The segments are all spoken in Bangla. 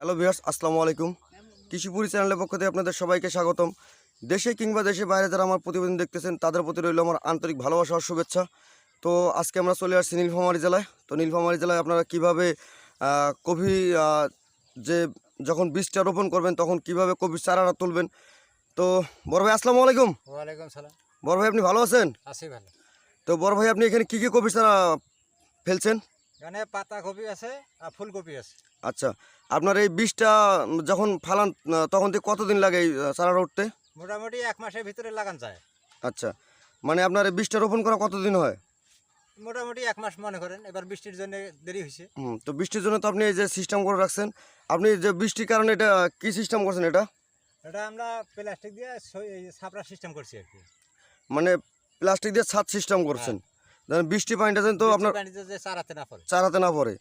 হ্যালো ভিউয়ার্স আসসালামু আলাইকুম। কৃষিপুরি চ্যানেলের পক্ষ থেকে আপনাদের সবাইকে স্বাগতম। দেশে কিংবা দেশে বাইরে যারা আমার প্রতিবেদন দেখতেছেন তাদের প্রতি রইল আমার আন্তরিক ভালোবাসা আর শুভেচ্ছা। তো আজকে আমরা চলে আসছি নীলফামারী জেলায়। তো নীলফামারী জেলায় আপনারা কীভাবে কফি যে যখন বীজটা রোপণ করবেন তখন কীভাবে কফির চারাটা তুলবেন? তো বড় ভাই আসসালামু আলাইকুম। ওয়ালাইকুম সালাম। বড় ভাই আপনি ভালো আছেন? আছি ভালো। তো বড় ভাই আপনি এখানে কী কী কফির চারা ফেলছেন? এখানে পাতা কপি আছে আর ফুলকপি আছে। আচ্ছা আপনার এই বীজটা যখন ফালান তখন থেকে কতদিন লাগে এই চারাটা উঠতে মোটামুটি এক মাসের ভিতরে লাগান যায়। আচ্ছা মানে আপনার এই বীজটা রোপণ করা কতদিন হয়? মোটামুটি এক মাস মনে করেন এবার বৃষ্টির জন্য দেরি হয়েছে। হুম তো বৃষ্টির জন্য তো আপনি এই যে সিস্টেম করে রাখছেন আপনি যে বৃষ্টির কারণে এটা কি সিস্টেম করছেন এটা? এটা আমরা প্লাস্টিক দিয়ে ছাপড়া সিস্টেম করছি আর কি। মানে প্লাস্টিক দিয়ে ছাদ সিস্টেম করছেন? যেন বৃষ্টি পানিটা যেন তো আপনার চারাতে না পড়ে। চারাতে না পড়ে।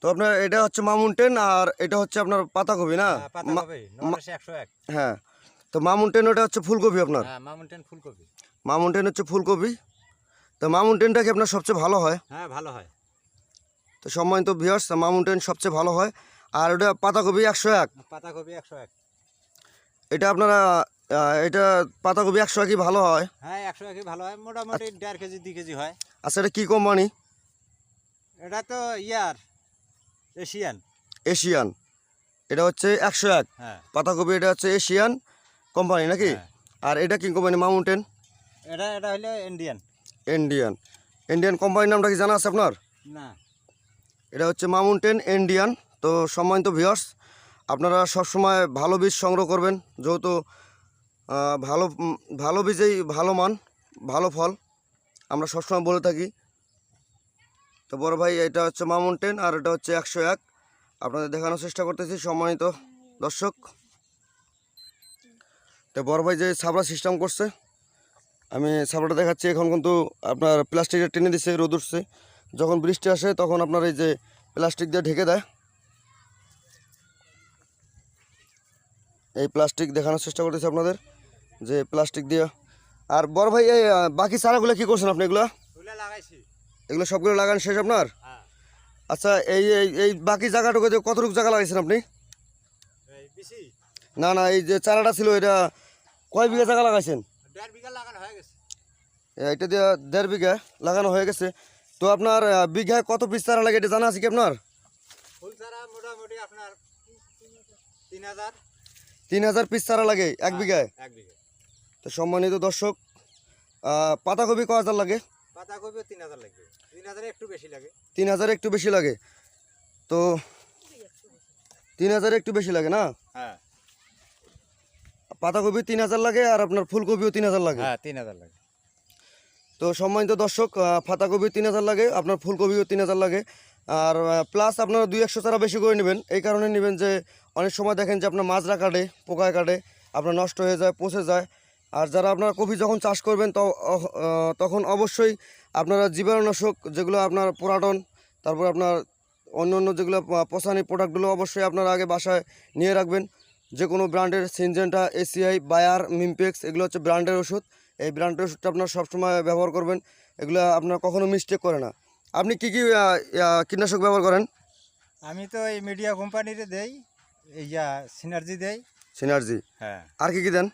তো আপনার এটা হচ্ছে মামুনটেন আর এটা হচ্ছে আপনার পাতাকপি না? হ্যাঁ, হ্যাঁ তো মামুনটেন ওটা হচ্ছে ফুলকপি আপনার? হ্যাঁ মাউন্টেন ফুলকপি। মামুনটেন হচ্ছে ফুলকপি। তো মামুনটেনটা কি আপনার সবচেয়ে ভালো হয়? হ্যাঁ ভালো হয়। তো সম্মানিত ভিউয়ার্স মামুনটেন সবচেয়ে ভালো হয়। আর ওটা পাতাকপি একশো এক। পাতা কপি একশো এক। এটা আপনারা এটা পাতাকপি একশো একই ভালো হয়? হ্যাঁ একশো একই ভালো হয়। মোটামুটি দেড় কেজি দুই কেজি হয়। আচ্ছা এটা কী কোম্পানি? এটা তো ইয়ার এশিয়ান। এশিয়ান। এটা হচ্ছে একশো এক। হ্যাঁ। পাতাকপি এটা হচ্ছে এশিয়ান কোম্পানি নাকি? হ্যাঁ। আর এটা কি কোম্পানি মাউন্টেন এটা এটা হলো ইন্ডিয়ান। ইন্ডিয়ান। ইন্ডিয়ান কোম্পানির নামটা কি জানা আছে আপনার? না। এটা হচ্ছে মাউন্টেন ইন্ডিয়ান। তো সম্মানিত ভিউয়ার্স আপনারা সবসময় ভালো বীজ সংগ্রহ করবেন। যেহেতু ভালো ভালো বীজেই ভালো মান, ভালো ফল, আমরা সবসময় বলে থাকি। তো বড় ভাই, এটা হচ্ছে মাউন্টেন আর এটা হচ্ছে একশো এক। আপনাদের দেখানোর চেষ্টা করতেছি, সম্মানিত দর্শক। তো বড় ভাই যে ছাবড়া সিস্টেম করছে, আমি ছাবড়াটা দেখাচ্ছি। এখন কিন্তু আপনার প্লাস্টিকের টেনে দিচ্ছে রোদ উঠছে। যখন বৃষ্টি আসে, তখন আপনার এই যে প্লাস্টিক দিয়ে ঢেকে দেয়। এই প্লাস্টিক দেখানোর চেষ্টা করতেছি আপনাদের। যে প্লাস্টিক দিয়ে। আর বড় ভাই এই বাকি চারাগুলো কি করছেন আপনি এগুলো? এগুলো সবগুলো লাগান শেষ আপনার? হ্যাঁ। আচ্ছা এই এই এই বাকি জায়গাটুকুতে কতটুকু জায়গা লাগাইছেন আপনি? না না এই যে চারাটা ছিল এটা কয় বিঘা জায়গা লাগাইছেন? হয়ে এটা দিয়ে দেড় বিঘা লাগানো হয়ে গেছে। তো আপনার বিঘায় কত পিস চারা লাগে এটা জানা আছে কি আপনার? মোটামুটি আপনার তিন হাজার। তিন হাজার পিস চারা লাগে এক বিঘায়? এক বিঘা তো সম্মানিত দর্শক পাতাকপি ক হাজার লাগে? পাতাকপিও তিন হাজার লাগবে। তিন হাজার একটু বেশি লাগে। তিন হাজার একটু বেশি লাগে। তো তিন হাজার একটু বেশি লাগে না? হ্যাঁ। পাতাকপি তিন হাজার লাগে আর আপনার ফুলকপিও তিন হাজার লাগে। হ্যাঁ তিন হাজার লাগে। তো সম্মানিত দর্শক পাতাকপি তিন হাজার লাগে আপনার ফুলকপিও তিন হাজার লাগে। আর প্লাস আপনারা দুই একশো চারা বেশি করে নেবেন। এই কারণে নেবেন যে অনেক সময় দেখেন যে আপনার মাজরা কাটে পোকায় কাটে আপনার নষ্ট হয়ে যায় পচে যায়। আর যারা আপনারা কফি যখন চাষ করবেন তো তখন অবশ্যই আপনারা জীবাণুনাশক যেগুলো আপনার পোরাটন তারপর আপনার অন্য অন্য যেগুলো প- প্রোডাক্টগুলো অবশ্যই আপনারা আগে বাসায় নিয়ে রাখবেন। যে কোনো ব্র্যান্ডের সিনজেন্টা এসিআই বায়ার মিমপেক্স এগুলো হচ্ছে ব্র্যান্ডের ওষুধ। এই ব্র্যান্ডের ওষুধটা আপনার সবসময় ব্যবহার করবেন। এগুলো আপনার কখনো মিস্টেক করে না। আপনি কি কি কীটনাশক ব্যবহার করেন? আমি তো এই মিডিয়া কোম্পানিতে দেই এই যা সিনার্জি দেই। সিনার্জি হ্যাঁ। আর কি কি দেন?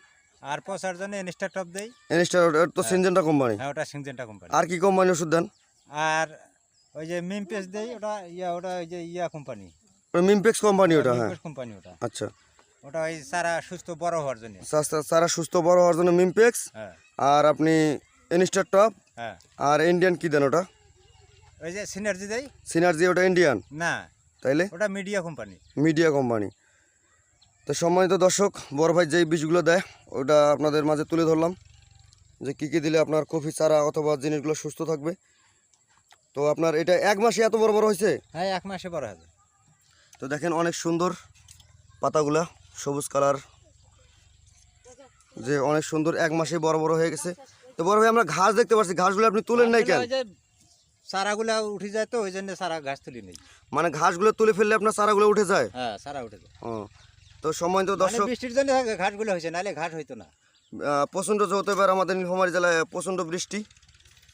আর পচার জন্য ইনস্টা টপ দেই। এনস্টার তো সিনজেন্টা কোম্পানি হ্যাঁ ওটা সিনজেন্টা কোম্পানি আর কি কোম্পানি ওষুধ দেন? আর ওই যে মিমপেস দেই ওটা ইয়া ওটা ওই যে ইয়া কোম্পানি মিমপেক্স কোম্পানি ওটা হ্যাঁ। কোম্পানি ওটা। আচ্ছা। ওটা ওই সারা সুস্থ বড় হওয়ার জন্য। সারা সুস্থ বড় হওয়ার জন্য মিমপেক্স হ্যাঁ। আর আপনি এনস্টার টপ হ্যাঁ। আর ইন্ডিয়ান কি দেন ওটা? ওই যে সিনার্জি দেই? সিনার্জি ওটা ইন্ডিয়ান না। তাইলে? ওটা মিডিয়া কোম্পানি মিডিয়া কোম্পানি তো সম্মানিত দর্শক বড় ভাই যেই বীজগুলো দেয় ওটা আপনাদের মাঝে তুলে ধরলাম যে কী কী দিলে আপনার কফি চারা অথবা জিনিসগুলো সুস্থ থাকবে। তো আপনার এটা এক মাসে এত বড় বড় হয়েছে? হ্যাঁ এক মাসে বড় হবে তো দেখেন অনেক সুন্দর পাতাগুলা সবুজ কালার। যে অনেক সুন্দর এক মাসে বড় বড় হয়ে গেছে। তো বড় ভাই আমরা ঘাস দেখতে পাচ্ছি ঘাসগুলো আপনি তুলেন নাই কেন? চারাগুলা উঠে যায় তো ওই জন্য সারা গাছ তুলি নেই মানে ঘাসগুলো তুলে ফেললে আপনার চারাগুলো উঠে যায়? হ্যাঁ সারা উঠে যায়। ও তো সময় তো দর্শক বৃষ্টির জন্য ঘাসগুলো হয়েছে নাহলে ঘাট হইতো না। প্রচণ্ড যেহেতু এবার আমাদের নীলফামারী জেলায় প্রচণ্ড বৃষ্টি।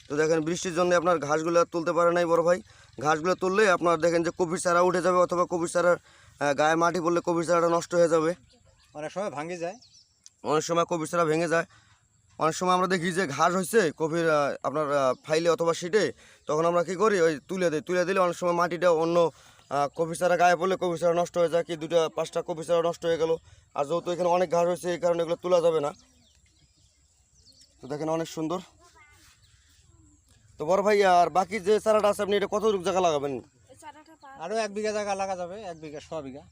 তো দেখেন বৃষ্টির জন্য আপনার ঘাসগুলো তুলতে পারে নাই বড় ভাই। ঘাসগুলো তুললে আপনার দেখেন যে কবির চারা উঠে যাবে অথবা কবির চারার গায়ে মাটি পড়লে কবির চারাটা নষ্ট হয়ে যাবে। অনেক সময় ভাঙে যায়। অনেক সময় কবির চারা ভেঙে যায়। অনেক সময় আমরা দেখি যে ঘাস হয়েছে আহ, আপনার ফাইলে অথবা শিটে তখন আমরা কি করি? ওই তুলে দিই তুলে দিলে অনেক সময় মাটিটা অন্য কপির চারা গায়ে পড়লে কপির চারা নষ্ট হয়ে যায় কি দুটা পাঁচটা কপির চারা নষ্ট হয়ে গেল। আর যেহেতু এখানে অনেক ঘাস হয়েছে এই কারণে এগুলো তোলা যাবে না। তো দেখেন অনেক সুন্দর। তো বড় ভাই আর বাকি যে চারাটা আছে আপনি এটা কত জায়গা লাগাবেন? আরও এক বিঘা জায়গা লাগা যাবে এক বিঘা ছ বিঘা।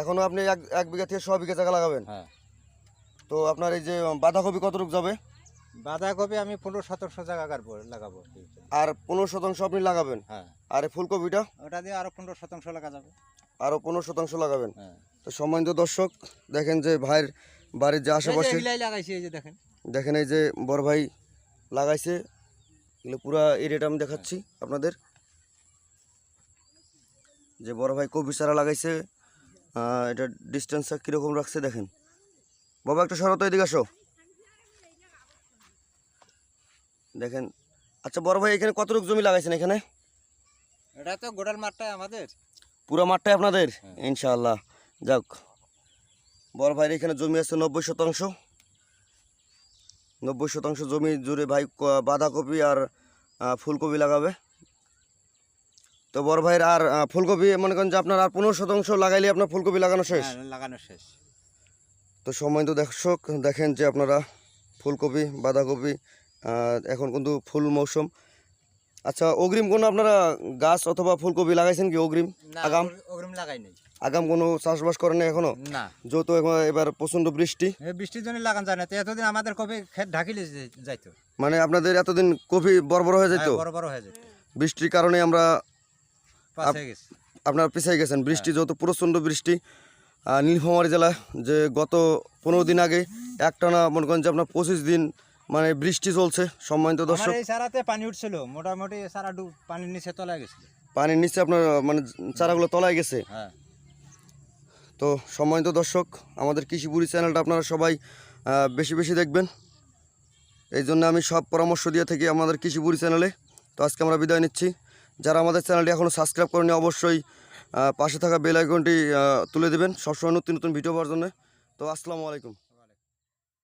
এখনও আপনি এক এক বিঘা থেকে ছ বিঘা জায়গা লাগাবেন? হ্যাঁ। তো আপনার এই যে বাঁধাকপি কতটুকু যাবে? বাঁধাকপি আমি পনেরো শতাংশ জায়গা কাটবো লাগাবো আর পনেরো শতাংশ আপনি লাগাবেন? হ্যাঁ। আর এই ফুলকপিটা? ওটা দিয়ে আরও পনেরো শতাংশ লাগা যাবে। আরও পনেরো শতাংশ লাগাবেন? হ্যাঁ। তো সম্মানিত দর্শক দেখেন যে ভাইয়ের বাড়ির যে আশেপাশে এগুলাই এই যে দেখেন। দেখেন এই যে বড় ভাই লাগাইছে। এগুলো পুরা এরিয়াটা আমি দেখাচ্ছি আপনাদের। যে বড় ভাই কপি চারা লাগাইছে এটা ডিস্টেন্সটা কীরকম রাখছে দেখেন। বাবা একটা সরত এদিকে আসো। দেখেন। আচ্ছা বড় ভাই এখানে কত কতটুকু জমি লাগাইছেন এখানে? এটা তো গোড়াল মাঠটাই আমাদের। পুরো মাঠটাই আপনাদের? ইনশাআল্লাহ। যাক বড় ভাইয়ের এখানে জমি আছে নব্বই শতাংশ। নব্বই শতাংশ জমি জুড়ে ভাই বাঁধাকপি আর ফুলকপি লাগাবে। তো বড় ভাইয়ের আর ফুলকপি মনে করেন যে আপনার আর পনেরো শতাংশ লাগাইলে আপনার ফুলকপি লাগানো শেষ? হ্যাঁ, লাগানো শেষ। তো সম্মানিত দর্শক দেখেন যে আপনারা ফুলকপি বাঁধাকপি এখন কিন্তু ফুল মৌসুম। আচ্ছা অগ্রিম কোনো আপনারা গাছ অথবা ফুলকপি লাগাইছেন কি অগ্রিম? আগাম? অগ্রিম লাগাই নেই। আগাম কোনো চাষবাস করেন এখনও? না। যেহেতু এখন এবার প্রচণ্ড বৃষ্টি। এই বৃষ্টির জন্য লাগান যায় না এতদিন আমাদের কপি ক্ষেত ঢাকিলে যাইতো। মানে আপনাদের এতদিন কপি বড় বড় হয়ে যেত হ্যাঁ, বড় হয়ে যেত বৃষ্টির কারণে আমরা হয়ে আপনার পিছিয়ে গেছেন। বৃষ্টি যেহেতু প্রচণ্ড বৃষ্টি নীলফামারী জেলা যে গত পনেরো দিন আগে একটানা মনে করেন যে আপনার পঁচিশ দিন মানে বৃষ্টি চলছে সম্মানিত দর্শক। এই সারাতে পানি উঠছিল মোটামুটি সারা ডুব পানির নিচে তলায় গেছিল। পানির নিচে আপনার মানে চারাগুলো তলায় গেছে। হ্যাঁ। তো সম্মানিত দর্শক আমাদের কৃষিপুরি চ্যানেলটা আপনারা সবাই বেশি বেশি দেখবেন। এই জন্য আমি সব পরামর্শ দিয়ে থাকি আমাদের কৃষিপুরি চ্যানেলে। তো আজকে আমরা বিদায় নিচ্ছি। যারা আমাদের চ্যানেলটি এখনও সাবস্ক্রাইব করেনি অবশ্যই পাশে থাকা বেল আইকনটি তুলে দেবেন। সবসময় নতুন নতুন ভিডিও পাওয়ার জন্য। তো আসসালামু আলাইকুম।